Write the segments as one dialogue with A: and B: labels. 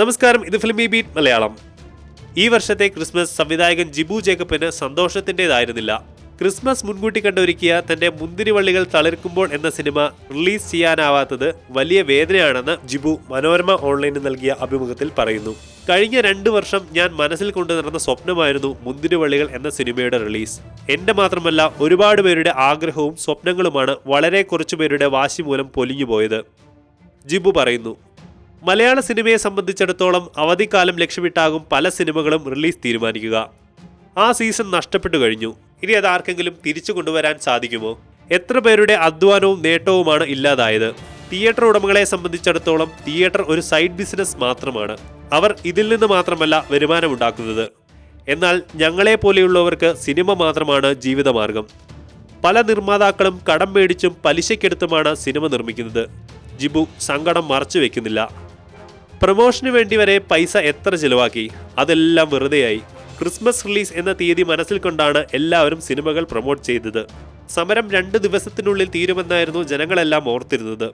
A: നമസ്കാരം ഇത് ഫിലിമി ബീറ്റ് മലയാളം. ഈ വർഷത്തെ ക്രിസ്മസ് സംവിധായകൻ ജിബു ജേക്കബിന് സന്തോഷത്തിന്റെതായിരുന്നില്ല. ക്രിസ്മസ് മുൻകൂട്ടി കണ്ടൊരുക്കിയ തന്റെ മുന്തിരിവള്ളികൾ തളിർക്കുമ്പോൾ എന്ന സിനിമ റിലീസ് ചെയ്യാനാവാത്തത് വലിയ വേദനയാണെന്ന് ജിബു മനോരമ ഓൺലൈനിൽ നൽകിയ അഭിമുഖത്തിൽ പറയുന്നു. കഴിഞ്ഞ രണ്ട് വർഷം ഞാൻ മനസ്സിൽ കൊണ്ടു നടന്ന സ്വപ്നമായിരുന്നു മുന്തിരിവള്ളികൾ എന്ന സിനിമയുടെ റിലീസ്. എന്റെ മാത്രമല്ല ഒരുപാട് പേരുടെ ആഗ്രഹവും സ്വപ്നങ്ങളുമാണ് വളരെ കുറച്ചു പേരുടെ വാശി മൂലം പൊലിഞ്ഞുപോയത്. ജിബു പറയുന്നു മലയാള സിനിമയെ സംബന്ധിച്ചിടത്തോളം അവധിക്കാലം ലക്ഷ്യമിട്ടാകും പല സിനിമകളും റിലീസ് തീരുമാനിക്കുക. ആ സീസൺ നഷ്ടപ്പെട്ടു കഴിഞ്ഞു. ഇനി അത് ആർക്കെങ്കിലും തിരിച്ചു കൊണ്ടുവരാൻ സാധിക്കുമോ? എത്ര പേരുടെ അധ്വാനവും നേട്ടവുമാണ് ഇല്ലാതായത്? തിയേറ്റർ ഉടമകളെ സംബന്ധിച്ചിടത്തോളം തിയേറ്റർ ഒരു സൈഡ് ബിസിനസ് മാത്രമാണ്. അവർ ഇതിൽ നിന്ന് മാത്രമല്ല വരുമാനമുണ്ടാക്കുന്നത്. എന്നാൽ ഞങ്ങളെ പോലെയുള്ളവർക്ക് സിനിമ മാത്രമാണ് ജീവിതമാർഗം. പല നിർമ്മാതാക്കളും കടം മേടിച്ചും പലിശയ്ക്കെടുത്തുമാണ് സിനിമ നിർമ്മിക്കുന്നത്. ജിബു സങ്കടം മറച്ചു വെക്കുന്നില്ല. പ്രൊമോഷന് വേണ്ടി വരെ പൈസ എത്ര ചിലവാക്കി? അതെല്ലാം വെറുതെയായി. ക്രിസ്മസ് റിലീസ് എന്ന തീയതി മനസ്സിൽ കൊണ്ടാണ് എല്ലാവരും സിനിമകൾ പ്രൊമോട്ട് ചെയ്തത്. സമരം രണ്ട് ദിവസത്തിനുള്ളിൽ തീരുമെന്നായിരുന്നു ജനങ്ങളെല്ലാം ഓർത്തിരുന്നത്.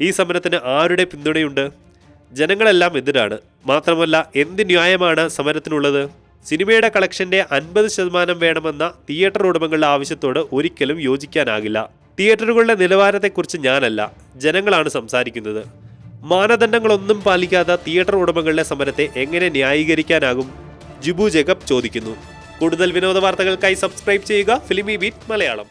A: ഈ സമരത്തിന് ആരുടെ പിന്തുണയുണ്ട്? ജനങ്ങളെല്ലാം എതിരാണ്. മാത്രമല്ല എന്ത് ന്യായമാണ് സമരത്തിനുള്ളത്? സിനിമയുടെ കളക്ഷന്റെ അൻപത് ശതമാനം വേണമെന്ന തിയേറ്റർ ഉടമകളുടെ ആവശ്യത്തോട് ഒരിക്കലും യോജിക്കാനാകില്ല. തിയേറ്ററുകളുടെ നിലവാരത്തെക്കുറിച്ച് ഞാനല്ല. ജനങ്ങളാണ് സംസാരിക്കുന്നത്. മാനദണ്ഡങ്ങളൊന്നും പാലിക്കാത്ത തിയേറ്റർ ഉടമകളുടെ സമരത്തെ എങ്ങനെ ന്യായീകരിക്കാനാകും? ജിബു ജേക്കബ് ചോദിക്കുന്നു. കൂടുതൽ വിനോദ വാർത്തകൾക്കായി സബ്സ്ക്രൈബ് ചെയ്യുക ഫിലിമി ബീറ്റ് മലയാളം.